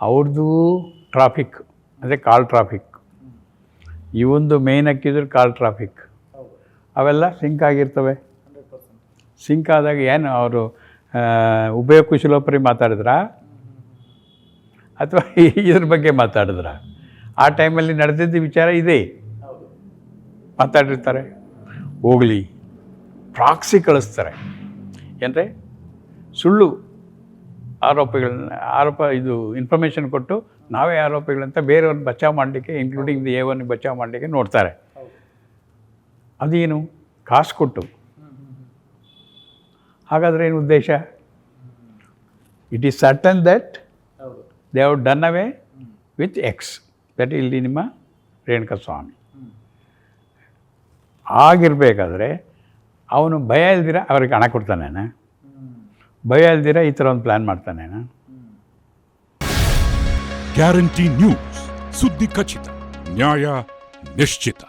ಅವ್ರದ್ದು ಟ್ರಾಫಿಕ್ ಅಂದರೆ ಕಾಲ್ ಟ್ರಾಫಿಕ್ ಇವಂದು ಮೇನ್ ಹಾಕಿದ್ರೆ ಕಾಲ್ ಟ್ರಾಫಿಕ್ ಅವೆಲ್ಲ ಸಿಂಕ್ ಆಗಿರ್ತವೆ. ಸಿಂಕ್ ಆದಾಗ ಏನು ಅವರು ಉಭಯ ಕುಶಲೋಪರಿ ಮಾತಾಡಿದ್ರಾ? ಅಥವಾ ಇದ್ರ ಬಗ್ಗೆ ಮಾತಾಡಿದ್ರ? ಆ ಟೈಮಲ್ಲಿ ನಡೆದಿದ್ದ ವಿಚಾರ ಇದೆ. ಮಾತಾಡಿರ್ತಾರೆ. ಹೋಗಲಿ. ಪ್ರಾಕ್ಸಿ ಕಳಿಸ್ತಾರೆ. ಏನ್ರೆ? ಸುಳ್ಳು. ಆರೋಪಿಗಳನ್ನ ಆರೋಪ ಇದು ಇನ್ಫಾರ್ಮೇಷನ್ ಕೊಟ್ಟು ನಾವೇ ಆರೋಪಿಗಳಂತ ಬೇರೆಯವ್ರನ್ನ ಬಚಾವ್ ಮಾಡಲಿಕ್ಕೆ ಇನ್ಕ್ಲೂಡಿಂಗ್ ದಿ ಎ ಒನ್ ಬಚಾವ್ ಮಾಡಲಿಕ್ಕೆ ನೋಡ್ತಾರೆ. ಅದೇನು? ಕಾಸು ಕೊಟ್ಟು. ಹಾಗಾದರೆ ಏನು ಉದ್ದೇಶ? It is certain that they have done away with X that ಇಲ್ಲಿ ನಿಮ್ಮ ರೇಣುಕಾ ಸ್ವಾಮಿ. ಆಗಿರಬೇಕಾದ್ರೆ ಅವನು ಭಯ ಇಲ್ದಿರ ಅವ್ರಿಗೆ ಹಣ ಕೊಡ್ತಾನೇನ? ಭಯ ಇಲ್ದಿರ ಈ ಥರ ಒಂದು ಪ್ಲ್ಯಾನ್ ಮಾಡ್ತಾನೆ ಗ್ಯಾರಂಟಿ ನ್ಯೂಸ್ ಸುದ್ದಿ ಖಚಿತ ನ್ಯಾಯ ನಿಶ್ಚಿತ